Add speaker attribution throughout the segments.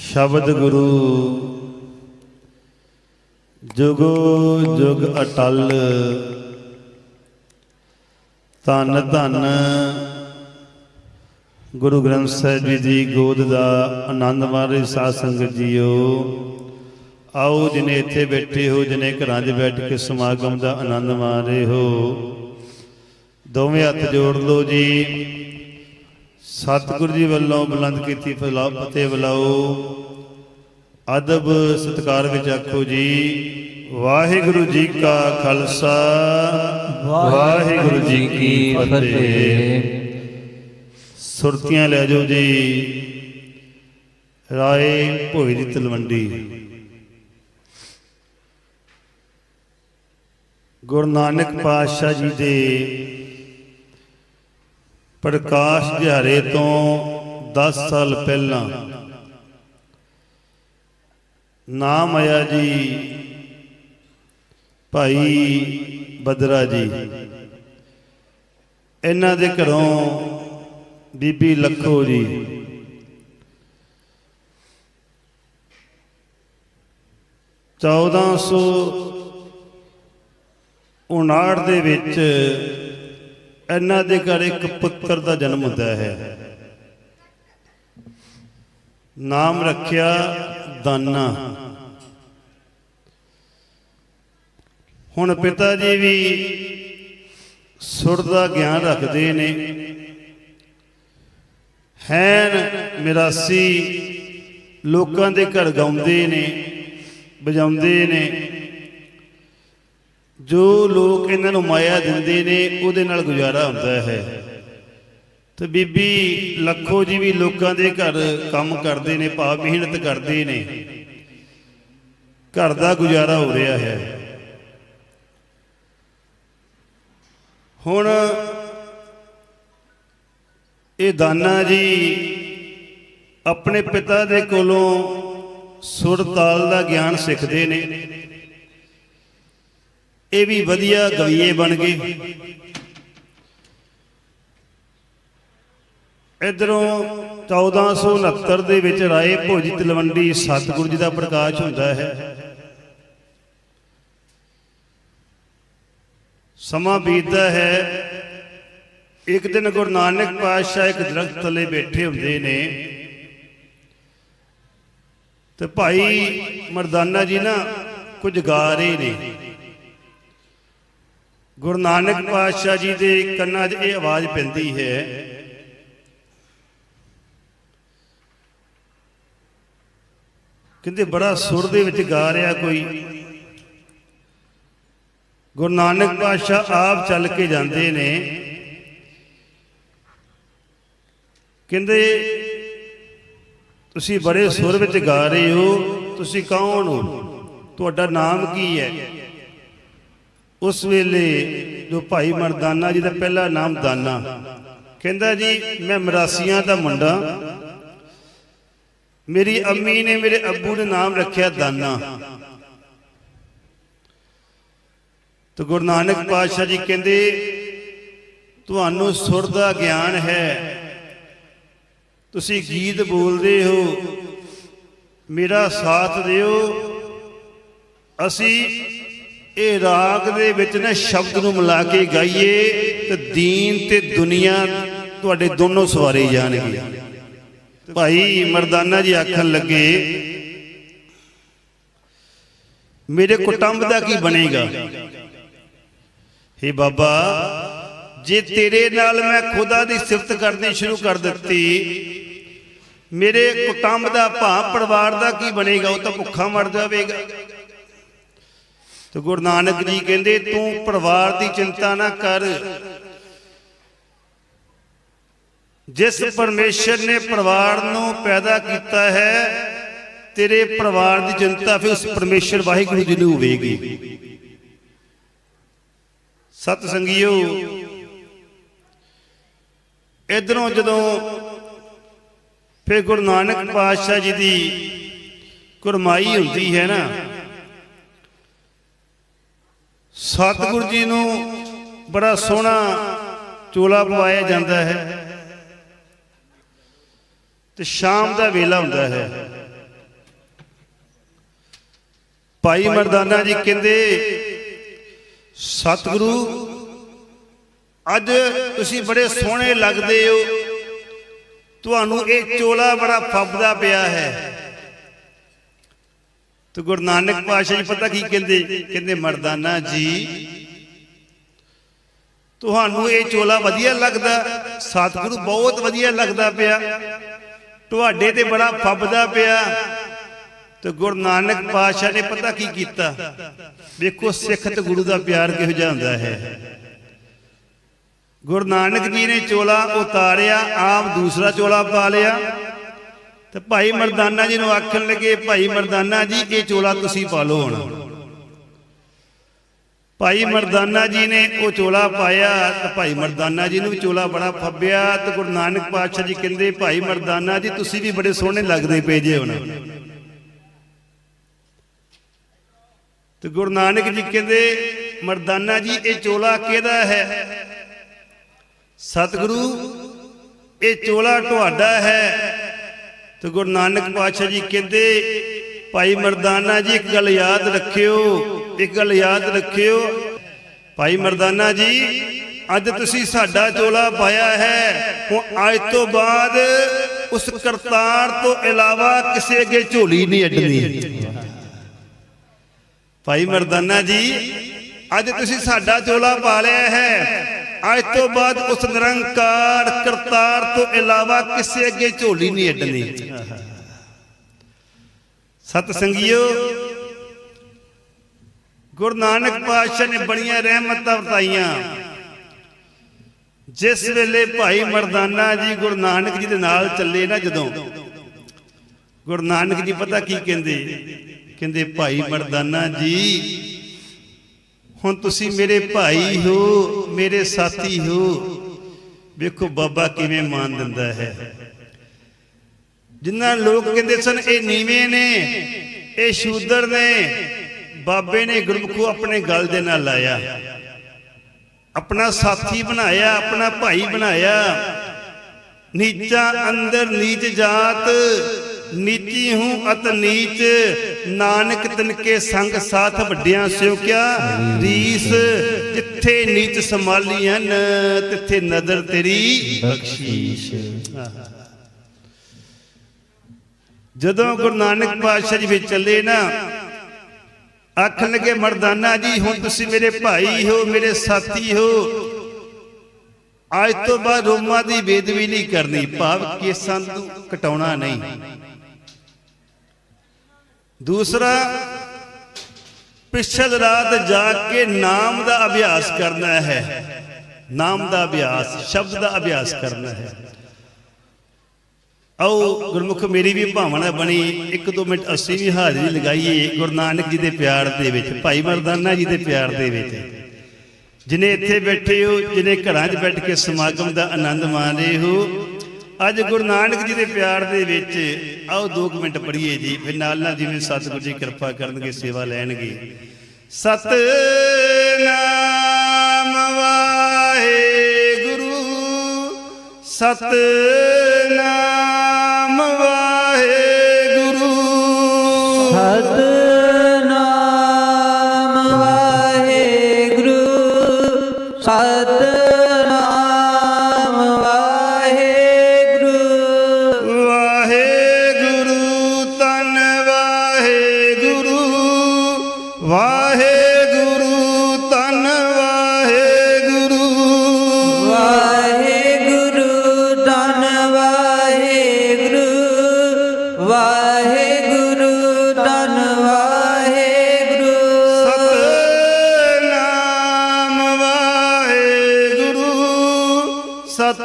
Speaker 1: ਸ਼ਬਦ ਗੁਰੂ। ਜੁਗੋ ਜੁਗ ਅਟਲ। ਧੰਨ ਧੰਨ। ਗੁਰੂ ਗ੍ਰੰਥ ਸਾਹਿਬ ਜੀ ਦੀ ਗੋਦ ਦਾ ਆਨੰਦ ਮਾਰੇ ਸਾਧ ਸੰਗਤ ਜੀਓ। ਆਓ ਜਿਨੇ ਇੱਥੇ ਬੈਠੇ ਹੋ, ਜਿਨੇ ਘਰਾਂ 'ਚ ਬੈਠ ਕੇ ਸਮਾਗਮ ਦਾ ਆਨੰਦ ਮਾਣ ਰਹੇ ਹੋ। ਦੋਵੇਂ ਹੱਥ ਜੋੜ ਲਓ ਜੀ। ਸਤਿਗੁਰੂ ਜੀ ਵੱਲੋਂ ਬੁਲੰਦ ਕੀਤੀ ਫਤਿਹ ਬੁਲਾਓ। ਅਦਬ ਸਤਕਾਰ ਵਿੱਚ ਆਖੋ ਜੀ ਵਾਹਿਗੁਰੂ ਜੀ ਕਾ ਖਾਲਸਾ। ਵਾਹਿਗੁਰੂ ਜੀ ਕੀ ਫਤਿਹ। ਸੁਰਤੀਆਂ ਲੈ ਜਾਓ ਜੀ। ਰਾਏ ਭੋਈ ਦੀ ਤਲਵੰਡੀ। ਗੁਰੂ ਨਾਨਕ ਪਾਤਸ਼ਾਹ ਜੀ ਦੇ ਪ੍ਰਕਾਸ਼ ਦਿਹਾੜੇ ਤੋਂ 10 ਸਾਲ ਪਹਿਲਾਂ। ਨਾਮ ਆਇਆ ਜੀ, ਭਾਈ ਬਦਰਾ ਜੀ। ਇਹਨਾਂ ਦੇ ਘਰੋਂ ਬੀਬੀ ਲੱਖੋ ਜੀ। ਚੌਦਾਂ ਸੌ ਉਨਾਹਠ ਦੇ ਵਿੱਚ ਇਹਨਾਂ ਦੇ ਘਰ ਇੱਕ ਪੁੱਤਰ ਦਾ ਜਨਮ ਹੁੰਦਾ ਹੈ। ਨਾਮ ਰੱਖਿਆ ਦਾਨਾ। ਹੁਣ ਪਿਤਾ ਜੀ ਵੀ ਸੁਰ ਦਾ ਗਿਆਨ ਰੱਖਦੇ ਨੇ। ਹੈਨ ਮਿਰਾਸੀ ਲੋਕਾਂ ਦੇ ਘਰ ਗਾਉਂਦੇ ਨੇ, ਵਜਾਉਂਦੇ ਨੇ। ਜੋ ਲੋਕ ਇਹਨਾਂ ਨੂੰ ਮਾਇਆ ਦਿੰਦੇ ਨੇ, ਉਹਦੇ ਨਾਲ ਗੁਜ਼ਾਰਾ ਹੁੰਦਾ ਹੈ। ਤੇ ਬੀਬੀ ਲੱਖੋ ਜੀ ਵੀ ਲੋਕਾਂ ਦੇ ਘਰ ਕੰਮ ਕਰਦੇ ਨੇ, ਭਾਵ ਮਿਹਨਤ ਕਰਦੇ ਨੇ। ਘਰ ਦਾ ਗੁਜ਼ਾਰਾ ਹੋ ਰਿਹਾ ਹੈ। ਹੁਣ ਇਹ ਦਾਨਾ ਜੀ ਆਪਣੇ ਪਿਤਾ ਦੇ ਕੋਲੋਂ ਸੁਰ ਤਾਲ ਦਾ ਗਿਆਨ ਸਿੱਖਦੇ ਨੇ। ਇਹ ਵੀ ਵਧੀਆ ਗਵਈਏ ਬਣ ਗਏ। ਇਧਰੋਂ 1469 ਦੇ ਵਿੱਚ ਰਾਏ ਭੋਜੀ ਤਲਵੰਡੀ ਸਤਿਗੁਰੂ ਜੀ ਦਾ ਪ੍ਰਕਾਸ਼ ਹੁੰਦਾ ਹੈ। ਸਮਾਂ ਬੀਤਦਾ ਹੈ। ਇੱਕ ਦਿਨ ਗੁਰੂ ਨਾਨਕ ਪਾਤਸ਼ਾਹ ਇੱਕ ਦਰਖਤ ਥੱਲੇ ਬੈਠੇ ਹੁੰਦੇ ਨੇ। ਤੇ ਭਾਈ ਮਰਦਾਨਾ ਜੀ ਨਾ ਕੁਝ ਗਾ ਰਹੇ ਨੇ। ਗੁਰੂ ਨਾਨਕ ਪਾਤਸ਼ਾਹ ਜੀ ਦੇ ਕੰਨਾਂ 'ਚ ਇਹ ਆਵਾਜ਼ ਪੈਂਦੀ ਹੈ, ਕਹਿੰਦੇ ਬੜਾ ਸੁਰ ਦੇ ਵਿੱਚ ਗਾ ਰਿਹਾ ਕੋਈ। ਗੁਰੂ ਨਾਨਕ ਪਾਤਸ਼ਾਹ ਆਪ ਚੱਲ ਕੇ ਜਾਂਦੇ ਨੇ। ਕਹਿੰਦੇ, ਤੁਸੀਂ ਬੜੇ ਸੁਰ ਵਿੱਚ ਗਾ ਰਹੇ ਹੋ, ਤੁਸੀਂ ਕੌਣ ਹੋ? ਤੁਹਾਡਾ ਨਾਮ ਕੀ ਹੈ? ਉਸ ਵੇਲੇ ਜੋ ਭਾਈ ਮਰਦਾਨਾ ਜੀ ਦਾ ਪਹਿਲਾ ਨਾਮ ਦਾਨਾ। ਕਹਿੰਦਾ ਜੀ, ਮੈਂ ਮਰਾਸੀਆਂ ਦਾ ਮੁੰਡਾ। ਮੇਰੀ ਅੰਮੀ ਨੇ ਮੇਰੇ ਅੱਬੂ ਨੇ ਨਾਮ ਰੱਖਿਆ ਦਾਨਾ। ਤੇ ਗੁਰੂ ਨਾਨਕ ਪਾਤਸ਼ਾਹ ਜੀ ਕਹਿੰਦੇ, ਤੁਹਾਨੂੰ ਸੁਰ ਦਾ ਗਿਆਨ ਹੈ। ਤੁਸੀਂ ਗੀਤ ਬੋਲਦੇ ਹੋ। ਮੇਰਾ ਸਾਥ ਦਿਓ। ਅਸੀਂ ਇਹ ਰਾਗ ਦੇ ਵਿੱਚ ਨਾ ਸ਼ਬਦ ਨੂੰ ਮਿਲਾ ਕੇ ਗਾਈਏ ਤੇ ਦੀਨ ਤੇ ਦੁਨੀਆ ਤੁਹਾਡੇ ਦੋਨੋਂ ਸਵਾਰੇ ਜਾਣਗੇ। ਭਾਈ ਮਰਦਾਨਾ ਜੀ ਆਖਣ ਲੱਗੇ, ਮੇਰੇ ਕੁਟੰਬ ਦਾ ਕੀ ਬਣੇਗਾ? ਹੇ ਬਾਬਾ, ਜੇ ਤੇਰੇ ਨਾਲ ਮੈਂ ਖੁਦਾ ਦੀ ਸਿਫਤ ਕਰਨੀ ਸ਼ੁਰੂ ਕਰ ਦਿੱਤੀ, ਮੇਰੇ ਕੁਟੰਬ ਦਾ ਭਾ ਪਰਿਵਾਰ ਦਾ ਕੀ ਬਣੇਗਾ, ਉਹ ਤਾਂ ਭੁੱਖਾ ਮਰ ਜਾਵੇਗਾ। ਤੇ ਗੁਰੂ ਨਾਨਕ ਜੀ ਕਹਿੰਦੇ, ਤੂੰ ਪਰਿਵਾਰ ਦੀ ਚਿੰਤਾ ਨਾ ਕਰ। ਜਿਸ ਪਰਮੇਸ਼ਰ ਨੇ ਪਰਿਵਾਰ ਨੂੰ ਪੈਦਾ ਕੀਤਾ ਹੈ, ਤੇਰੇ ਪਰਿਵਾਰ ਦੀ ਚਿੰਤਾ ਫਿਰ ਉਸ ਪਰਮੇਸ਼ਰ ਵਾਹਿਗੁਰੂ ਜੀ ਨੂੰ ਹੋਵੇਗੀ। ਸਤ ਸੰਗੀਓ ਇਧਰੋਂ ਜਦੋਂ ਫਿਰ ਗੁਰੂ ਨਾਨਕ ਪਾਤਸ਼ਾਹ ਜੀ ਦੀ ਕੁਰਮਾਈ ਹੁੰਦੀ ਹੈ ਨਾ ਸਤਿਗੁਰ ਜੀ ਨੂੰ ਬੜਾ ਸੋਹਣਾ ਚੋਲਾ ਪਵਾਇਆ ਜਾਂਦਾ ਹੈ ਤੇ ਸ਼ਾਮ ਦਾ ਵੇਲਾ ਹੁੰਦਾ ਹੈ। ਭਾਈ ਮਰਦਾਨਾ ਜੀ ਕਹਿੰਦੇ, ਸਤਿਗੁਰੂ, ਅੱਜ ਤੁਸੀਂ ਬੜੇ ਸੋਹਣੇ ਲੱਗਦੇ ਹੋ। ਤੁਹਾਨੂੰ ਇਹ ਚੋਲਾ ਬੜਾ ਫੱਬਦਾ ਪਿਆ ਹੈ। ਤੇ ਗੁਰੂ ਨਾਨਕ ਪਾਤਸ਼ਾਹ ਜੀ ਪਤਾ ਕੀ ਕਹਿੰਦੇ? ਕਹਿੰਦੇ, ਮਰਦਾਨਾ ਜੀ, ਤੁਹਾਨੂੰ ਇਹ ਚੋਲਾ ਵਧੀਆ ਲੱਗਦਾ, ਸਤਿਗੁਰੂ ਬਹੁਤ ਵਧੀਆ ਲੱਗਦਾ ਪਿਆ, ਤੁਹਾਡੇ ਤੇ ਬੜਾ ਫੱਬਦਾ ਪਿਆ। ਤੇ ਗੁਰੂ ਨਾਨਕ ਪਾਤਸ਼ਾਹ ਨੇ ਪਤਾ ਕੀ ਕੀਤਾ? ਵੇਖੋ, ਸਿੱਖ ਤੇ ਗੁਰੂ ਦਾ ਪਿਆਰ ਕਿਹੋ ਜਿਹਾ ਹੁੰਦਾ ਹੈ। ਗੁਰੂ ਨਾਨਕ ਜੀ ਨੇ ਚੋਲਾ ਉਤਾਰਿਆ, ਆਪ ਦੂਸਰਾ ਚੋਲਾ ਪਾ ਲਿਆ। ਤੇ ਭਾਈ ਮਰਦਾਨਾ ਜੀ ਨੂੰ ਆਖਣ ਲੱਗੇ, ਭਾਈ ਮਰਦਾਨਾ ਜੀ, ਇਹ ਚੋਲਾ ਤੁਸੀਂ ਪਾ ਲਓ ਹੁਣ। ਭਾਈ ਮਰਦਾਨਾ ਜੀ ਨੇ ਉਹ ਚੋਲਾ ਪਾਇਆ ਤੇ ਭਾਈ ਮਰਦਾਨਾ ਜੀ ਨੂੰ ਵੀ ਚੋਲਾ ਬੜਾ ਫੱਬਿਆ ਤੇ ਗੁਰੂ ਨਾਨਕ ਪਾਤਸ਼ਾਹ ਜੀ ਕਹਿੰਦੇ, ਭਾਈ ਮਰਦਾਨਾ ਜੀ, ਤੁਸੀਂ ਵੀ ਬੜੇ ਸੋਹਣੇ ਲੱਗਦੇ ਪਏ ਜੇ ਹੁਣ। ਤੇ ਗੁਰੂ ਨਾਨਕ ਜੀ ਕਹਿੰਦੇ, ਮਰਦਾਨਾ ਜੀ, ਇਹ ਚੋਲਾ ਕਿਹਦਾ ਹੈ? ਸਤਿਗੁਰੂ, ਇਹ ਚੋਲਾ ਤੁਹਾਡਾ ਹੈ। ਤੇ ਗੁਰੂ ਨਾਨਕ ਪਾਤਸ਼ਾਹ ਜੀ ਕਹਿੰਦੇ, ਭਾਈ ਮਰਦਾਨਾ ਜੀ, ਇੱਕ ਗੱਲ ਯਾਦ ਰੱਖਿਓ, ਇੱਕ ਗੱਲ ਯਾਦ ਰੱਖਿਓ। ਭਾਈ ਮਰਦਾਨਾ ਜੀ, ਅੱਜ ਤੁਸੀਂ ਸਾਡਾ ਚੋਲਾ ਪਾਇਆ ਹੈ। ਹੁਣ ਅੱਜ ਤੋਂ ਬਾਅਦ ਉਸ ਕਰਤਾਰ ਤੋਂ ਇਲਾਵਾ ਕਿਸੇ ਅੱਗੇ ਝੋਲੀ ਨਹੀਂ ਅੱਡਣੀ। ਭਾਈ ਮਰਦਾਨਾ ਜੀ, ਅੱਜ ਤੁਸੀਂ ਸਾਡਾ ਚੋਲਾ ਪਾ ਲਿਆ ਹੈ। ਅੱਜ ਤੋਂ ਬਾਅਦ ਉਸ ਨਿਰੰਕਾਰ ਕਰਤਾਰ ਤੋਂ ਇਲਾਵਾ ਕਿਸੇ ਅੱਗੇ ਝੋਲੀ ਨਹੀਂ ਅੱਡਣੀ। ਸਤ ਸੰਗਿਓ ਗੁਰੂ ਨਾਨਕ ਪਾਤਸ਼ਾਹ ਨੇ ਬੜੀਆਂ ਰਹਿਮਤਾਂ ਵਰਤਾਈਆਂ। ਜਿਸ ਵੇਲੇ ਭਾਈ ਮਰਦਾਨਾ ਜੀ ਗੁਰੂ ਨਾਨਕ ਜੀ ਦੇ ਨਾਲ ਚੱਲੇ ਨਾ ਜਦੋਂ, ਗੁਰੂ ਨਾਨਕ ਜੀ ਪਤਾ ਕੀ ਕਹਿੰਦੇ? ਕਹਿੰਦੇ, ਭਾਈ ਮਰਦਾਨਾ ਜੀ ਹੁਣ ਤੁਸੀਂ ਮੇਰੇ ਭਾਈ ਹੋ, ਮੇਰੇ ਸਾਥੀ ਹੋ। ਵੇਖੋ ਬਾਬਾ ਕਿਵੇਂ ਮਾਨ ਦਿੰਦਾ ਹੈ। ਜਿੰਨਾ ਲੋਕ ਕਹਿੰਦੇ ਸਨ, ਇਹ ਨੀਵੇਂ ਨੇ, ਇਹ ਸ਼ੂਦਰ ਨੇ, ਬਾਬੇ ਨੇ ਗੁਰਮੁਖੋ ਆਪਣੇ ਗਲ ਦੇ ਨਾਲ ਲਾਇਆ। ਆਪਣਾ ਸਾਥੀ ਬਣਾਇਆ, ਆਪਣਾ ਭਾਈ ਬਣਾਇਆ। ਨੀਚਾ ਅੰਦਰ ਨੀਚ ਜਾਤ ਨੀਚੀ ਹੂੰ ਅਤ ਨੀਚ, ਨਾਨਕ ਤਿਨਕੇ ਸੰਗ ਸਾਥ ਵੱਡਿਆਂ ਸਿਓ ਕਿਆ? ਰੀਸ, ਜਿੱਥੇ ਨੀਚ ਸੰਭਾਲੀਆਂ ਤਿੱਥੇ ਨਜ਼ਰ ਤੇਰੀ ਬਖਸ਼ੀਸ਼। ਜਦੋਂ ਗੁਰੂ ਨਾਨਕ ਪਾਤਸ਼ਾਹ ਜੀ ਵਿੱਚ ਚੱਲੇ ਨਾ, ਆਖਣ ਲੱਗੇ, ਮਰਦਾਨਾ ਜੀ, ਹੁਣ ਤੁਸੀਂ ਮੇਰੇ ਭਾਈ ਹੋ, ਮੇਰੇ ਸਾਥੀ ਹੋ। ਅੱਜ ਤੋਂ ਬਾਅਦ ਰੋਮਾਂ ਦੀ ਬੇਦਵੀ ਨਹੀਂ ਕਰਨੀ, ਭਾਵ ਕੇਸਾਂ ਨੂੰ ਕਟਾਉਣਾ ਨਹੀਂ। ਦੂਸਰਾ, ਪਿਛਲ ਰਾਤ ਜਾ ਕੇ ਨਾਮ ਦਾ ਅਭਿਆਸ ਕਰਨਾ ਹੈ। ਨਾਮ ਦਾ ਅਭਿਆਸ, ਸ਼ਬਦ ਦਾ ਅਭਿਆਸ ਕਰਨਾ ਹੈ। ਆਓ ਗੁਰਮੁਖ, ਮੇਰੀ ਵੀ ਭਾਵਨਾ ਬਣੀ, ਇੱਕ ਦੋ ਮਿੰਟ ਅਸੀਂ ਵੀ ਹਾਜ਼ਰੀ ਲਗਾਈਏ ਗੁਰੂ ਨਾਨਕ ਜੀ ਦੇ ਪਿਆਰ ਦੇ ਵਿੱਚ, ਭਾਈ ਮਰਦਾਨਾ ਜੀ ਦੇ ਪਿਆਰ ਦੇ ਵਿੱਚ। ਜਿਨੇ ਇੱਥੇ ਬੈਠੇ ਹੋ, ਜਿਨੇ ਘਰਾਂ 'ਚ ਬੈਠ ਕੇ ਸਮਾਗਮ ਦਾ ਆਨੰਦ ਮਾਣ ਰਹੇ ਹੋ ਅੱਜ ਗੁਰੂ ਨਾਨਕ ਜੀ ਦੇ ਪਿਆਰ ਦੇ ਵਿੱਚ ਆਓ 2 ਮਿੰਟ ਪੜ੍ਹੀਏ ਜੀ, ਫਿਰ ਨਾਲ ਨਾਲ ਜਿਵੇਂ ਸਤਿਗੁਰੂ ਜੀ ਕਿਰਪਾ ਕਰਨਗੇ, ਸੇਵਾ ਲੈਣਗੇ। ਸਤਨਾਮ ਵਾਹਿਗੁਰੂ ਸਤਨਾਮ ਵਾਹਿਗੁਰੂ।
Speaker 2: ਸਤਨਾਮ ਵਾਹਿਗੁਰੂ ਸਤਨਾਮ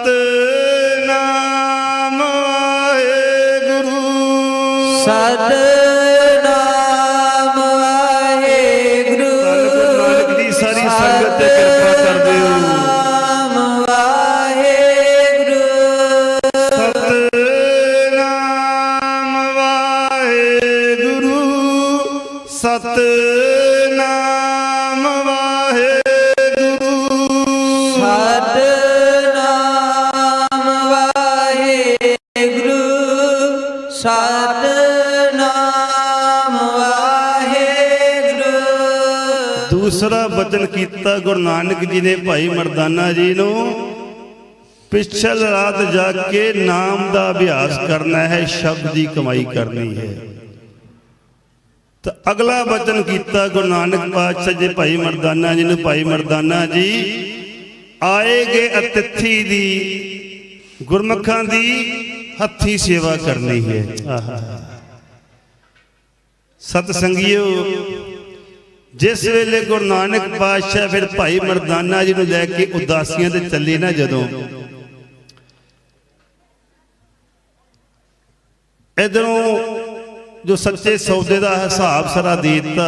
Speaker 1: ਸਤਨਾਮ ਗੁਰੂ
Speaker 2: ਸਤਨਾਮ
Speaker 1: ਦੂਸਰਾ ਬਚਨ ਕੀਤਾ ਗੁਰੂ ਨਾਨਕ ਜੀ ਨੇ ਭਾਈ ਮਰਦਾਨਾ ਜੀ ਨੂੰ। ਪਿਛਲ ਰਾਤ ਜਾ ਕੇ ਨਾਮ ਦਾ ਅਭਿਆਸ ਕਰਨਾ ਹੈ, ਸ਼ਬਦ ਦੀ ਕਮਾਈ ਕਰਨੀ ਹੈ। ਤਾਂ ਅਗਲਾ ਬਚਨ ਕੀਤਾ ਗੁਰੂ ਨਾਨਕ ਪਾਤਸ਼ਾਹ ਜੀ, ਭਾਈ ਮਰਦਾਨਾ ਜੀ ਨੂੰ। ਭਾਈ ਮਰਦਾਨਾ ਜੀ, ਆਏਗੇ ਅਤਿਥੀ ਦੀ, ਗੁਰਮੁਖਾਂ ਦੀ ਹੱਥੀ ਸੇਵਾ ਕਰਨੀ ਹੈ। ਆਹਾ। ਸਤ ਸੰਗਿਓ ਜਿਸ ਵੇਲੇ ਗੁਰੂ ਨਾਨਕ ਪਾਤਸ਼ਾਹ ਫਿਰ ਭਾਈ ਮਰਦਾਨਾ ਜੀ ਨੂੰ ਲੈ ਕੇ ਉਦਾਸੀਆਂ ਤੇ ਚੱਲੇ ਨਾ ਜਦੋਂ। ਇਧਰੋਂ ਜੋ ਸੱਚੇ ਸੌਦੇ ਦਾ ਹਿਸਾਬ ਸਾਰਾ ਦੇ ਦਿੱਤਾ,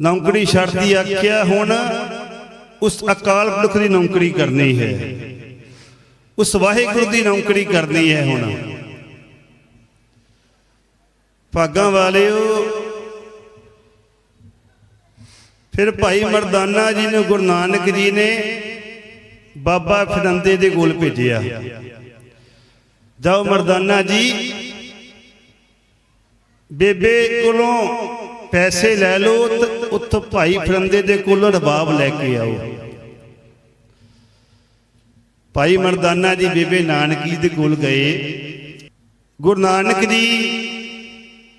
Speaker 1: ਨੌਕਰੀ ਛੱਡਦੀ ਆਖਿਆ, ਹੁਣ ਉਸ ਅਕਾਲ ਪੁਰਖ ਦੀ ਨੌਕਰੀ ਕਰਨੀ ਹੈ। ਉਸ ਵਾਹਿਗੁਰੂ ਦੀ ਨੌਕਰੀ ਕਰਨੀ ਹੈ ਹੁਣ। ਭਾਗਾਂ ਵਾਲਿਓ। ਫਿਰ ਭਾਈ ਮਰਦਾਨਾ ਜੀ ਨੂੰ ਗੁਰੂ ਨਾਨਕ ਜੀ ਨੇ ਬਾਬਾ ਫਰੰਦੇ ਦੇ ਕੋਲ ਭੇਜਿਆ। ਜਾਓ ਮਰਦਾਨਾ ਜੀ, ਬੇਬੇ ਕੋਲੋਂ ਪੈਸੇ ਲੈ ਲਓ ਉੱਥੋਂ ਭਾਈ ਫਰੰਦੇ ਦੇ ਕੋਲੋਂ ਰਬਾਬ ਲੈ ਕੇ ਆਓ। ਭਾਈ ਮਰਦਾਨਾ ਜੀ ਬੇਬੇ ਨਾਨਕੀ ਦੇ ਕੋਲ ਗਏ। ਗੁਰੂ ਨਾਨਕ ਜੀ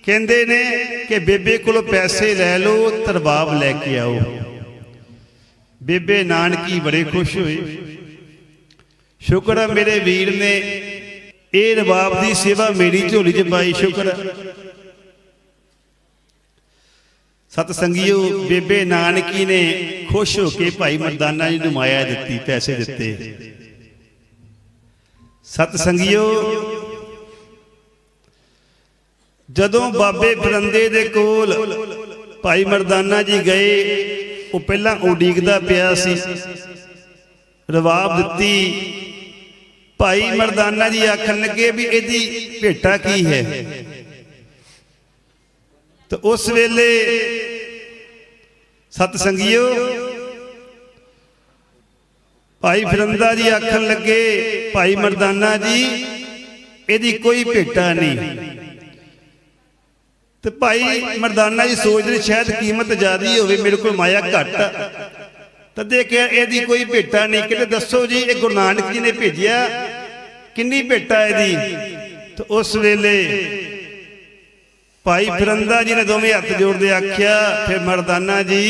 Speaker 1: ਕਹਿੰਦੇ ਨੇ ਕਿ ਬੇਬੇ ਕੋਲੋਂ ਪੈਸੇ ਲੈ ਲਓ ਤੇ ਰਬਾਬ ਲੈ ਕੇ ਆਓ। ਬੇਬੇ ਨਾਨਕੀ ਬੜੇ ਖੁਸ਼ ਹੋਏ। ਸ਼ੁਕਰ ਹੈ ਮੇਰੇ ਵੀਰ ਨੇ, ਇਹ ਰਬਾਬ ਦੀ ਸੇਵਾ ਮੇਰੀ ਝੋਲੀ 'ਚ ਪਾਈ, ਸ਼ੁਕਰ ਹੈ ਸਤ ਸੰਗੀਓ ਬੇਬੇ ਨਾਨਕੀ ਨੇ ਖੁਸ਼ ਹੋ ਕੇ ਭਾਈ ਮਰਦਾਨਾ ਜੀ ਨੂੰ ਮਾਇਆ ਦਿੱਤੀ, ਪੈਸੇ ਦਿੱਤੇ। ਸਤ ਸੰਗੀਓ ਜਦੋਂ ਬਾਬੇ ਫਰੰਦੇ ਦੇ ਕੋਲ ਭਾਈ ਮਰਦਾਨਾ ਜੀ ਗਏ, ਉਹ ਪਹਿਲਾਂ ਉਡੀਕਦਾ ਪਿਆ ਸੀ। ਰਵਾਬ ਦਿੱਤੀ, ਭਾਈ ਮਰਦਾਨਾ ਜੀ, ਆਖਣ ਲੱਗੇ ਵੀ ਇਹਦੀ ਭੇਟਾ ਕੀ ਹੈ? ਤੇ ਉਸ ਵੇਲੇ ਸਤ ਸੰਗਿਓ ਭਾਈ ਫਿਰੰਦਾ ਜੀ ਆਖਣ ਲੱਗੇ, ਭਾਈ ਮਰਦਾਨਾ ਜੀ, ਇਹਦੀ ਕੋਈ ਭੇਟਾ ਨਹੀਂ। ਤੇ ਭਾਈ ਮਰਦਾਨਾ ਜੀ ਸੋਚਦੇ ਸ਼ਾਇਦ ਕੀਮਤ ਜ਼ਿਆਦੀ ਹੋਵੇ, ਮੇਰੇ ਕੋਲ ਮਾਇਆ ਘੱਟ ਤਾਂ ਦੇਖਿਆ ਇਹਦੀ ਕੋਈ ਭੇਟਾ ਨਹੀਂ। ਕਿਤੇ ਦੱਸੋ ਜੀ, ਇਹ ਗੁਰੂ ਨਾਨਕ ਜੀ ਨੇ ਭੇਜਿਆ। ਕਿੰਨੀ ਭੇਟਾ ਇਹਦੀ? ਤੇ ਉਸ ਵੇਲੇ ਭਾਈ ਫਿਰੰਦਾ ਜੀ ਨੇ ਦੋਵੇਂ ਹੱਥ ਜੋੜਦੇ ਆਖਿਆ, ਫਿਰ ਮਰਦਾਨਾ ਜੀ,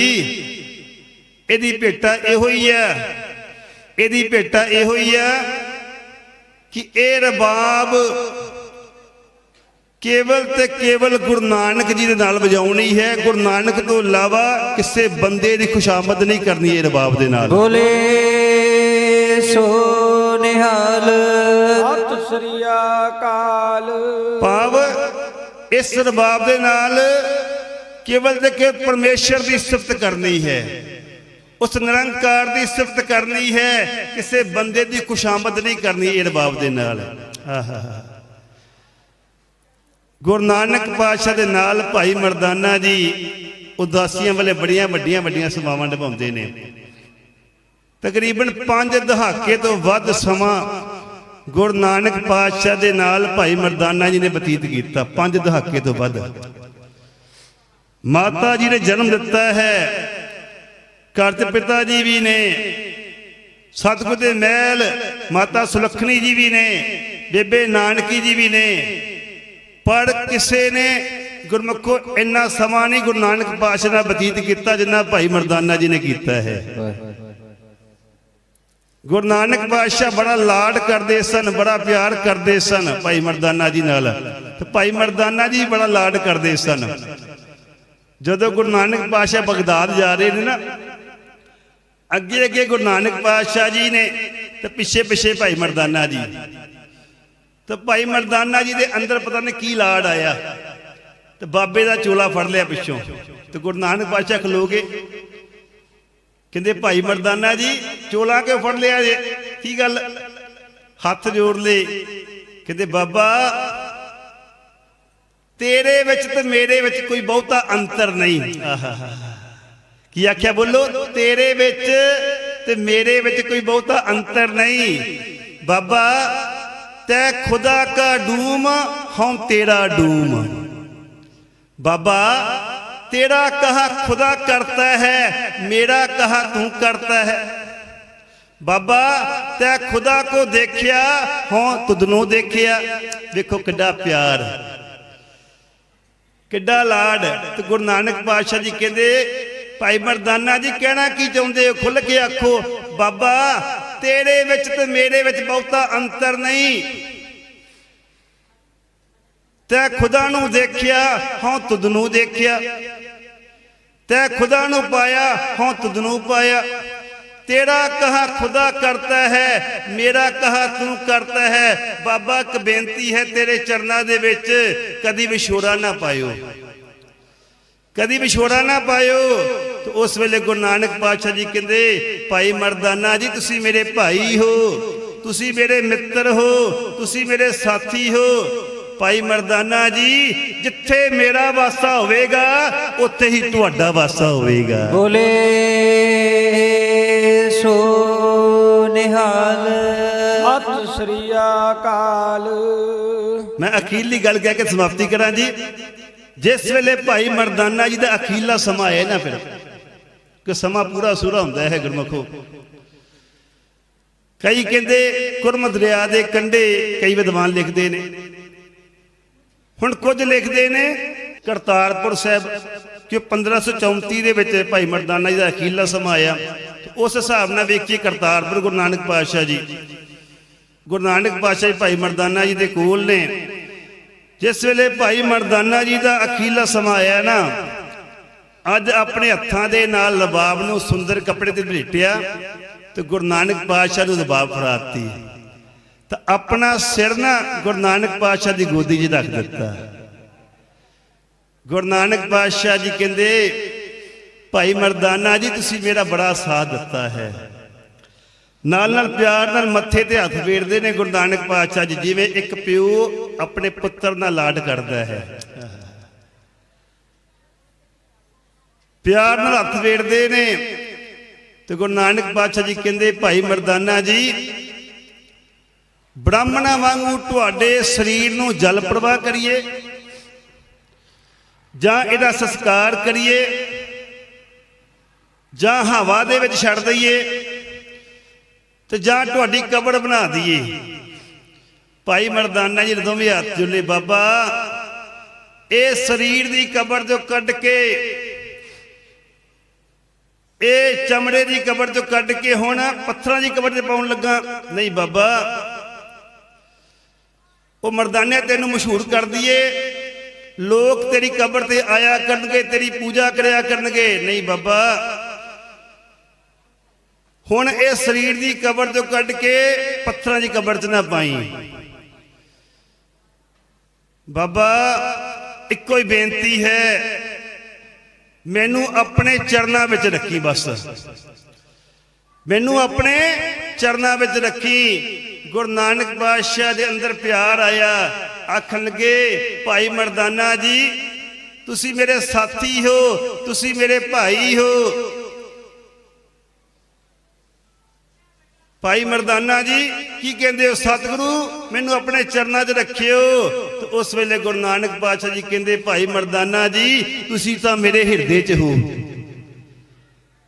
Speaker 1: ਇਹਦੀ ਭੇਟਾ ਇਹੋ ਹੀ ਆ। ਇਹਦੀ ਭੇਟਾ ਇਹੋ ਹੀ ਆ ਕਿ ਇਹ ਰਬਾਬ ਕੇਵਲ ਤੇ ਕੇਵਲ ਗੁਰੂ ਨਾਨਕ ਜੀ ਦੇ ਨਾਲ ਵਜਾਉਣੀ ਹੈ। ਗੁਰੂ ਨਾਨਕ ਤੋਂ ਇਲਾਵਾ ਕਿਸੇ ਬੰਦੇ ਦੀ ਖੁਸ਼ਾਮਦ ਨਹੀਂ ਕਰਨੀ ਇਹ ਰਬਾਬ ਦੇ ਨਾਲ।
Speaker 2: ਬੋਲੇ ਸੋ ਨਿਹਾਲ।
Speaker 3: ਸਤਿ ਸ੍ਰੀ ਅਕਾਲ।
Speaker 1: ਭਾਵ ਇਸ ਰਬਾਬ ਦੇ ਨਾਲ ਕੇਵਲ ਤੇ ਕੇਵਲ ਪਰਮੇਸ਼ਰ ਦੀ ਸਿਫਤ ਕਰਨੀ ਹੈ। ਉਸ ਨਿਰੰਕਾਰ ਦੀ ਸਿਫਤ ਕਰਨੀ ਹੈ। ਕਿਸੇ ਬੰਦੇ ਦੀ ਖੁਸ਼ਾਮਦ ਨਹੀਂ ਕਰਨੀ ਇਹ ਰਬਾਬ ਦੇ ਨਾਲ। ਆਹਾ ਗੁਰੂ ਨਾਨਕ ਪਾਤਸ਼ਾਹ ਦੇ ਨਾਲ ਭਾਈ ਮਰਦਾਨਾ ਜੀ ਉਦਾਸੀਆਂ ਵਾਲੇ ਬੜੀਆਂ ਵੱਡੀਆਂ ਵੱਡੀਆਂ ਸਮਾਵਾਂ ਨਿਭਾਉਂਦੇ ਨੇ। ਤਕਰੀਬਨ 5 ਦਹਾਕੇ ਤੋਂ ਵੱਧ ਸਮਾਂ ਗੁਰੂ ਨਾਨਕ ਪਾਤਸ਼ਾਹ ਦੇ ਨਾਲ ਭਾਈ ਮਰਦਾਨਾ ਜੀ ਨੇ ਬਤੀਤ ਕੀਤਾ 5 ਦਹਾਕੇ ਤੋਂ ਵੱਧ। ਮਾਤਾ ਜੀ ਨੇ ਜਨਮ ਦਿੱਤਾ ਹੈ। ਘਰ 'ਚ ਪਿਤਾ ਜੀ ਵੀ ਨੇ, ਸਤਿਗੁਰ ਦੇ ਮਹਿਲ ਮਾਤਾ ਸੁਲੱਖਣੀ ਜੀ ਵੀ ਨੇ, ਬੇਬੇ ਨਾਨਕੀ ਜੀ ਵੀ ਨੇ ਪਰ ਕਿਸੇ ਨੇ ਗੁਰਮੁਖੋ, ਇੰਨਾ ਸਮਾਂ ਨਹੀਂ ਗੁਰੂ ਨਾਨਕ ਪਾਤਸ਼ਾਹ ਦਾ ਬਤੀਤ ਕੀਤਾ ਜਿੰਨਾ ਭਾਈ ਮਰਦਾਨਾ ਜੀ ਨੇ ਕੀਤਾ ਹੈ। ਗੁਰੂ ਨਾਨਕ ਪਾਤਸ਼ਾਹ ਬੜਾ ਲਾਡ ਕਰਦੇ ਸਨ, ਬੜਾ ਪਿਆਰ ਕਰਦੇ ਸਨ ਭਾਈ ਮਰਦਾਨਾ ਜੀ ਨਾਲ। ਤੇ ਭਾਈ ਮਰਦਾਨਾ ਜੀ ਬੜਾ ਲਾਡ ਕਰਦੇ ਸਨ। ਜਦੋਂ ਗੁਰੂ ਨਾਨਕ ਪਾਤਸ਼ਾਹ ਬਗਦਾਦ ਜਾ ਰਹੇ ਨੇ ਨਾ, ਅੱਗੇ ਅੱਗੇ ਗੁਰੂ ਨਾਨਕ ਪਾਤਸ਼ਾਹ ਜੀ ਨੇ ਤੇ ਪਿੱਛੇ ਪਿੱਛੇ ਭਾਈ ਮਰਦਾਨਾ ਜੀ ਤੇ ਭਾਈ ਮਰਦਾਨਾ ਜੀ ਦੇ ਅੰਦਰ ਪਤਾ ਨਹੀਂ ਕੀ ਲਾੜ ਆਇਆ। ਤੇ ਬਾਬੇ ਦਾ ਚੋਲਾ ਫੜ ਲਿਆ ਪਿੱਛੋਂ। ਤੇ ਗੁਰੂ ਨਾਨਕ ਪਾਤਸ਼ਾਹ ਖਲੋ ਗਏ। ਕਹਿੰਦੇ, ਭਾਈ ਮਰਦਾਨਾ ਜੀ, ਚੋਲਾ ਕਿਉਂ ਫੜ ਲਿਆ ਜੇ? ਕੀ ਗੱਲ? ਹੱਥ ਜੋੜ ਲਏ। ਕਹਿੰਦੇ, ਬਾਬਾ, ਤੇਰੇ ਵਿੱਚ ਤੇ ਮੇਰੇ ਵਿੱਚ ਕੋਈ ਬਹੁਤਾ ਅੰਤਰ ਨਹੀਂ। ਕੀ ਆਖਿਆ ਬੋਲੋ? ਤੇਰੇ ਵਿੱਚ ਤੇ ਮੇਰੇ ਵਿੱਚ ਕੋਈ ਬਹੁਤਾ ਅੰਤਰ ਨਹੀਂ। ਬਾਬਾ ਤੈ ਖੁਦਾ ਕਾ ਡੂਮ, ਹਉ ਤੇਰਾ ਡੂਮ। ਬਾਬਾ, ਤੇਰਾ ਕਹਾ ਖੁਦਾ ਕਰਤਾ ਹੈ, ਮੇਰਾ ਕਹਾ ਤੂੰ ਕਰਤਾ ਹੈ। ਬਾਬਾ, ਤੈ ਖੁਦਾ ਕੋ ਦੇਖਿਆ ਹਾਂ ਤੁਦਨੂੰ ਦੇਖਿਆ। ਵੇਖੋ ਕਿੱਡਾ ਪਿਆਰ। ਕਿੱਡਾ ਲਾਡ। ਤੇ ਗੁਰੂ ਨਾਨਕ ਪਾਤਸ਼ਾਹ ਜੀ ਕਹਿੰਦੇ, ਭਾਈ ਮਰਦਾਨਾ ਜੀ ਕਹਿਣਾ ਕੀ ਚਾਹੁੰਦੇ ਖੁੱਲ ਕੇ ਆਖੋ, ਬਾਬਾ ਤੇਰੇ ਵਿੱਚ ਤੇ ਮੇਰੇ ਵਿੱਚ ਬਹੁਤਾ ਅੰਤਰ ਨਹੀਂ। ਤੈ ਖੁਦਾ ਨੂੰ ਦੇਖਿਆ ਹਾਂ ਤੁਧ ਨੂੰ ਦੇਖਿਆ। ਤੈ ਖੁਦਾ ਨੂੰ ਪਾਇਆ ਹਾਂ ਤੁਧ ਨੂੰ ਪਾਇਆ। ਤੇਰਾ ਕਹਾ ਖੁਦਾ ਕਰਤਾ ਹੈ, ਮੇਰਾ ਕਹਾ ਤੂੰ ਕਰਤਾ ਹੈ। ਬਾਬਾ, ਇੱਕ ਬੇਨਤੀ ਹੈ ਤੇਰੇ ਚਰਨਾਂ ਦੇ ਵਿੱਚ, ਕਦੀ ਵਿਛੋੜਾ ਨਾ ਪਾਇਓ। ਕਦੀ ਵਿਛੋੜਾ ਨਾ ਪਾਇਓ। ਤੇ ਉਸ ਵੇਲੇ ਗੁਰੂ ਨਾਨਕ ਪਾਤਸ਼ਾਹ ਜੀ ਕਹਿੰਦੇ ਭਾਈ ਮਰਦਾਨਾ ਜੀ ਤੁਸੀਂ ਮੇਰੇ ਭਾਈ ਹੋ ਤੁਸੀਂ ਮੇਰੇ ਮਿੱਤਰ ਹੋ ਤੁਸੀਂ ਮੇਰੇ ਸਾਥੀ ਹੋ। ਭਾਈ ਮਰਦਾਨਾ ਜੀ ਜਿੱਥੇ ਮੇਰਾ ਵਾਸਾ ਹੋਵੇਗਾ ਉੱਥੇ ਹੀ ਤੁਹਾਡਾ ਵਾਸਾ ਹੋਵੇਗਾ।
Speaker 2: ਬੋਲੇ ਸੋ ਨਿਹਾਲ।
Speaker 3: ਸਤਿ ਸ੍ਰੀ ਅਕਾਲ।
Speaker 1: ਮੈਂ ਅਖੀਰਲੀ ਗੱਲ ਕਹਿ ਕੇ ਸਮਾਪਤੀ ਕਰਾਂ ਜੀ। ਜਿਸ ਵੇਲੇ ਭਾਈ ਮਰਦਾਨਾ ਜੀ ਦਾ ਅਖੀਰਲਾ ਸਮਾਂ ਆਇਆ ਨਾ ਫਿਰ ਕਿ ਸਮਾਂ ਪੂਰਾ ਸੂਰਾ ਹੁੰਦਾ ਹੈ ਗੁਰਮਖੋ। ਕਈ ਕਹਿੰਦੇ ਕੁਰਮ ਦਰਿਆ ਦੇ ਕੰਢੇ ਕਈ ਵਿਦਵਾਨ ਲਿਖਦੇ ਨੇ। ਹੁਣ ਕੁਝ ਲਿਖਦੇ ਨੇ ਕਰਤਾਰਪੁਰ ਸਾਹਿਬ ਕਿ 1534 ਦੇ ਵਿੱਚ ਭਾਈ ਮਰਦਾਨਾ ਜੀ ਦਾ ਅਖੀਲਾ ਸਮਾਂ ਆਇਆ। ਉਸ ਹਿਸਾਬ ਨਾਲ ਵੇਖੀਏ ਕਰਤਾਰਪੁਰ ਗੁਰੂ ਨਾਨਕ ਪਾਤਸ਼ਾਹ ਜੀ। ਗੁਰੂ ਨਾਨਕ ਪਾਤਸ਼ਾਹ ਜੀ ਭਾਈ ਮਰਦਾਨਾ ਜੀ ਦੇ ਕੋਲ ਨੇ। ਜਿਸ ਵੇਲੇ ਭਾਈ ਮਰਦਾਨਾ ਜੀ ਦਾ ਅਖੀਲਾ ਸਮਾਂ ਆਇਆ ਨਾ ਅੱਜ ਆਪਣੇ ਹੱਥਾਂ ਦੇ ਨਾਲ ਲਬਾਬ ਨੂੰ ਸੁੰਦਰ ਕੱਪੜੇ ਤੇ ਲਪੇਟਿਆ ਤੇ ਗੁਰੂ ਨਾਨਕ ਪਾਤਸ਼ਾਹ ਨੂੰ ਲਬਾਬ ਫੜਾਤੀ। ਤਾਂ ਆਪਣਾ ਸਿਰ ਨਾ ਗੁਰੂ ਨਾਨਕ ਪਾਤਸ਼ਾਹ ਦੀ ਗੋਦੀ 'ਚ ਰੱਖ ਦਿੱਤਾ। ਗੁਰੂ ਨਾਨਕ ਪਾਤਸ਼ਾਹ ਜੀ ਕਹਿੰਦੇ, ਭਾਈ ਮਰਦਾਨਾ ਜੀ, ਤੁਸੀਂ ਮੇਰਾ ਬੜਾ ਸਾਥ ਦਿੱਤਾ ਹੈ। ਨਾਲ ਨਾਲ ਪਿਆਰ ਨਾਲ ਮੱਥੇ ਤੇ ਹੱਥ ਫੇਰਦੇ ਨੇ ਗੁਰੂ ਨਾਨਕ ਪਾਤਸ਼ਾਹ ਜੀ, ਜਿਵੇਂ ਇੱਕ ਪਿਓ ਆਪਣੇ ਪੁੱਤਰ ਨਾਲ ਲਾਡ ਕਰਦਾ ਹੈ। ਪਿਆਰ ਨਾਲ ਹੱਥ ਵੇੜਦੇ ਨੇ। ਤੇ ਗੁਰੂ ਨਾਨਕ ਪਾਤਸ਼ਾਹ ਜੀ ਕਹਿੰਦੇ, ਭਾਈ ਮਰਦਾਨਾ ਜੀ, ਬ੍ਰਾਹਮਣਾਂ ਵਾਂਗੂ ਤੁਹਾਡੇ ਸਰੀਰ ਨੂੰ ਜਲ ਪ੍ਰਵਾਹ ਕਰੀਏ ਜਾਂ ਇਹਦਾ ਸੰਸਕਾਰ ਕਰੀਏ ਜਾਂ ਹਵਾ ਦੇ ਵਿੱਚ ਛੱਡ ਦਈਏ ਤੇ ਜਾਂ ਤੁਹਾਡੀ ਕਬਰ ਬਣਾ ਦਈਏ? ਭਾਈ ਮਰਦਾਨਾ ਜੀ ਨੇ ਦੋਵੇਂ ਹੱਥ ਜੁਲੇ ਬਾਬਾ, ਇਹ ਸਰੀਰ ਦੀ ਕਬਰ ਤੋਂ ਕੱਢ ਕੇ ਇਹ ਚਮੜੇ ਦੀ ਕਬਰ ਤੋਂ ਕੱਢ ਕੇ ਹੁਣ ਪੱਥਰਾਂ ਦੀ ਕਬਰ ਤੇ ਪਾਉਣ ਲੱਗਾ। ਨਹੀਂ ਬਾਬਾ। ਉਹ ਮਰਦਾਨੇ ਤੈਨੂੰ ਮਸ਼ਹੂਰ ਕਰ ਦਈਏ। ਲੋਕ ਤੇਰੀ ਕਬਰ ਤੇ ਆਇਆ ਕਰਨਗੇ, ਤੇਰੀ ਪੂਜਾ ਕਰਿਆ ਕਰਨਗੇ। ਨਹੀਂ ਬਾਬਾ। ਹੁਣ ਇਹ ਸਰੀਰ ਦੀ ਕਬਰ ਤੋਂ ਕੱਢ ਕੇ ਪੱਥਰਾਂ ਦੀ ਕਬਰ 'ਚ ਨਾ ਪਾਈ। ਬਾਬਾ, ਇੱਕੋ ਹੀ ਬੇਨਤੀ ਹੈ ਮੈਨੂੰ ਆਪਣੇ ਚਰਨਾਂ ਵਿੱਚ ਰੱਖੀ ਬਸ। ਮੈਨੂੰ ਆਪਣੇ ਚਰਨਾਂ ਵਿੱਚ ਰੱਖੀ। ਗੁਰੂ ਨਾਨਕ ਪਾਤਸ਼ਾਹ ਦੇ ਅੰਦਰ ਪਿਆਰ ਆਇਆ। ਆਖਣ ਲੱਗੇ, ਭਾਈ ਮਰਦਾਨਾ ਜੀ, ਤੁਸੀਂ ਮੇਰੇ ਸਾਥੀ ਹੋ, ਤੁਸੀਂ ਮੇਰੇ ਭਾਈ ਹੋ। ਭਾਈ ਮਰਦਾਨਾ ਜੀ ਕੀ ਕਹਿੰਦੇ ਹੋ ਸਤਿਗੁਰੂ? ਮੈਨੂੰ ਆਪਣੇ ਚਰਨਾਂ 'ਚ ਰੱਖਿਓ। ਤੇ ਉਸ ਵੇਲੇ ਗੁਰੂ ਨਾਨਕ ਪਾਤਸ਼ਾਹ ਜੀ ਕਹਿੰਦੇ ਭਾਈ ਮਰਦਾਨਾ ਜੀ ਤੁਸੀਂ ਤਾਂ ਮੇਰੇ ਹਿਰਦੇ 'ਚ ਹੋ।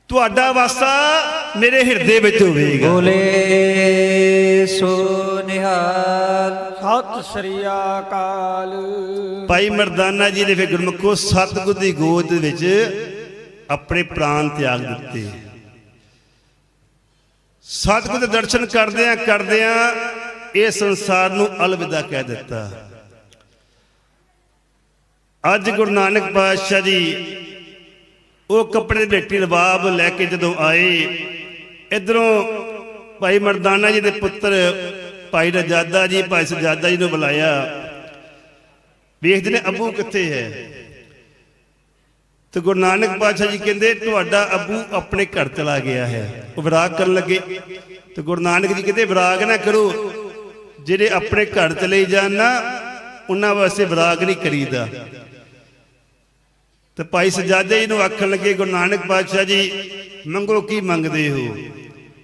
Speaker 1: ਤੁਹਾਡਾ ਵਾਸਾ ਮੇਰੇ ਹਿਰਦੇ ਵਿੱਚ ਹੋਵੇਗਾ।
Speaker 2: ਬੋਲੇ ਸੋ ਨਿਹਾਲ।
Speaker 3: ਸਤਿ ਸ੍ਰੀ ਅਕਾਲ।
Speaker 1: ਭਾਈ ਮਰਦਾਨਾ ਜੀ ਨੇ ਫਿਰ ਗੁਰਮੁਖੋ ਸਤਿਗੁਰ ਦੀ ਗੋਦ ਵਿੱਚ ਆਪਣੇ ਪ੍ਰਾਣ ਤਿਆਗ ਦਿੱਤੇ। ਸਤਿਗੁਰ ਦੇ ਦਰਸ਼ਨ ਕਰਦਿਆਂ ਕਰਦਿਆਂ ਇਹ ਸੰਸਾਰ ਨੂੰ ਅਲਵਿਦਾ ਕਹਿ ਦਿੱਤਾ। ਅੱਜ ਗੁਰੂ ਨਾਨਕ ਪਾਤਸ਼ਾਹ ਜੀ ਉਹ ਕੱਪੜੇ ਦੇ ਢੇਟੀ ਰਬਾਬ ਲੈ ਕੇ ਜਦੋਂ ਆਏ, ਇਧਰੋਂ ਭਾਈ ਮਰਦਾਨਾ ਜੀ ਦੇ ਪੁੱਤਰ ਭਾਈ ਰਜਾਦਾ ਜੀ, ਭਾਈ ਸਜਾਦਾ ਜੀ ਨੂੰ ਬੁਲਾਇਆ। ਵੇਖਦੇ ਨੇ ਅੱਬੂ ਕਿੱਥੇ ਹੈ। ਤੇ ਗੁਰੂ ਨਾਨਕ ਪਾਤਸ਼ਾਹ ਜੀ ਕਹਿੰਦੇ, ਤੁਹਾਡਾ ਅੱਬੂ ਆਪਣੇ ਘਰ ਚਲਾ ਗਿਆ ਹੈ। ਉਹ ਵਿਰਾਗ ਕਰਨ ਲੱਗੇ। ਤੇ ਗੁਰੂ ਨਾਨਕ ਜੀ ਕਹਿੰਦੇ, ਵਿਰਾਗ ਨਾ ਕਰੋ। ਜਿਹੜੇ ਆਪਣੇ ਘਰ ਚਲੇ ਜਾਣ ਨਾ, ਉਹਨਾਂ ਵਾਸਤੇ ਵਿਰਾਗ ਨਹੀਂ ਕਰੀਦਾ। ਤੇ ਭਾਈ ਸਜਾਦੇ ਜੀ ਨੂੰ ਆਖਣ ਲੱਗੇ, ਗੁਰੂ ਨਾਨਕ ਪਾਤਸ਼ਾਹ ਜੀ, ਮੰਗੋ ਕੀ ਮੰਗਦੇ ਹੋ?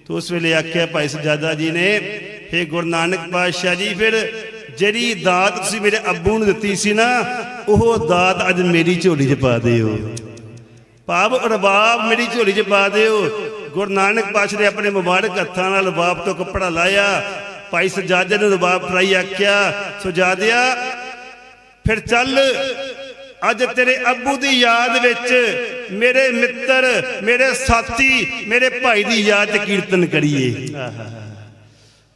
Speaker 1: ਤੇ ਉਸ ਵੇਲੇ ਆਖਿਆ ਭਾਈ ਸਜਾਦਾ ਜੀ ਨੇ, ਹੇ ਗੁਰੂ ਨਾਨਕ ਪਾਤਸ਼ਾਹ ਜੀ, ਫਿਰ ਜਿਹੜੀ ਦਾਤ ਤੁਸੀਂ ਮੇਰੇ ਅੱਬੂ ਨੂੰ ਦਿੱਤੀ ਸੀ ਨਾ, ਉਹ ਦਾਤ ਅੱਜ ਮੇਰੀ ਝੋਲੀ 'ਚ ਪਾ ਦਿਓ। ਭਾਵ ਰਬਾਬ ਮੇਰੀ ਝੋਲੀ 'ਚ ਪਾ ਦਿਓ। ਗੁਰੂ ਨਾਨਕ ਪਾਤਸ਼ਾਹ ਨੇ ਆਪਣੇ ਮੁਬਾਰਕ ਹੱਥਾਂ ਨਾਲ ਰਬਾਬ ਤੋਂ ਕੱਪੜਾ ਲਾਇਆ। ਭਾਈ ਸਜਾਦੇ ਨੂੰ ਰਬਾਬ ਫੜਾਈ ਆਖਿਆ, ਸੁਜਾਦਿਆ, ਫਿਰ ਚੱਲ, ਅੱਜ ਤੇਰੇ ਅੱਬੂ ਦੀ ਯਾਦ ਵਿੱਚ ਮੇਰੇ ਮਿੱਤਰ, ਮੇਰੇ ਸਾਥੀ, ਮੇਰੇ ਭਾਈ ਦੀ ਯਾਦ 'ਚ ਕੀਰਤਨ ਕਰੀਏ।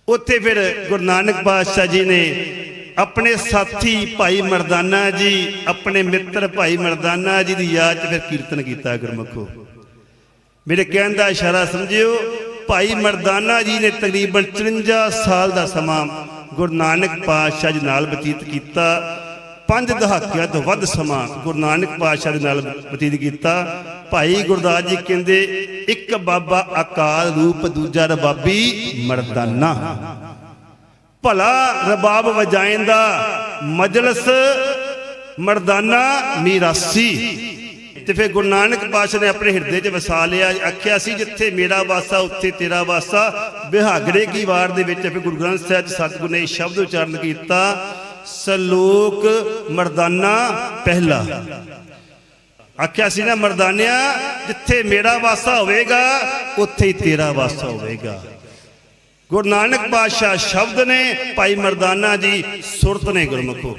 Speaker 1: ਉੱਥੇ ਫਿਰ ਗੁਰੂ ਨਾਨਕ ਪਾਤਸ਼ਾਹ ਜੀ ਨੇ ਆਪਣੇ ਸਾਥੀ ਭਾਈ ਮਰਦਾਨਾ ਜੀ, ਆਪਣੇ ਮਿੱਤਰ ਭਾਈ ਮਰਦਾਨਾ ਜੀ ਦੀ ਯਾਦ 'ਚ ਫਿਰ ਕੀਰਤਨ ਕੀਤਾ ਗੁਰਮੁਖੋ। ਮੇਰੇ ਕਹਿਣ ਦਾ ਇਸ਼ਾਰਾ ਸਮਝਿਓ, ਭਾਈ ਮਰਦਾਨਾ ਜੀ ਨੇ ਤਕਰੀਬਨ 53 ਸਾਲ ਦਾ ਸਮਾਂ ਗੁਰੂ ਨਾਨਕ ਪਾਤਸ਼ਾਹ ਜੀ ਨਾਲ ਬਤੀਤ ਕੀਤਾ। ਪੰਜ ਦਹਾਕਿਆਂ ਤੋਂ ਵੱਧ ਸਮਾਂ ਗੁਰੂ ਨਾਨਕ ਪਾਤਸ਼ਾਹ ਦੇ ਨਾਲ ਬਤੀਤ ਕੀਤਾ। ਭਾਈ ਗੁਰਦਾਸ ਜੀ ਕਹਿੰਦੇ, ਇੱਕ ਬਾਬਾ ਅਕਾਲ ਰੂਪ, ਦੂਜਾ ਰਬਾਬੀ ਮਰਦਾਨਾ। ਭਲਾ ਰਬਾਬ ਵਜਾਇੰਦਾ ਮਜਲਸ, ਮਰਦਾਨਾ ਮੀਰਾਸੀ। ਤੇ ਫਿਰ ਗੁਰੂ ਨਾਨਕ ਪਾਤਸ਼ਾਹ ਨੇ ਆਪਣੇ ਹਿਰਦੇ 'ਚ ਵਸਾ ਲਿਆ। ਆਖਿਆ ਸੀ, ਜਿੱਥੇ ਮੇਰਾ ਵਾਸਾ, ਉੱਥੇ ਤੇਰਾ ਵਾਸਾ। ਵਿਹਾਗਰੇ ਕੀ ਵਾਰ ਦੇ ਵਿੱਚ ਫਿਰ ਗੁਰੂ ਗ੍ਰੰਥ ਸਾਹਿਬ 'ਚ ਸਤਿਗੁਰੂ ਨੇ ਸ਼ਬਦ ਉਚਾਰਨ ਕੀਤਾ। ਸਲੋਕ ਮਰਦਾਨਾ ਪਹਿਲਾ। ਆਖਿਆ ਸੀ ਨਾ, ਮਰਦਾਨਿਆ, ਜਿੱਥੇ ਮੇਰਾ ਵਾਸਾ ਹੋਵੇਗਾ, ਉੱਥੇ ਹੀ ਤੇਰਾ ਵਾਸਾ ਹੋਵੇਗਾ। ਗੁਰੂ ਨਾਨਕ ਪਾਤਸ਼ਾਹ ਸ਼ਬਦ ਨੇ ਭਾਈ ਮਰਦਾਨਾ ਜੀ ਸੁਰਤ ਨੇ ਗੁਰਮੁਖੋ।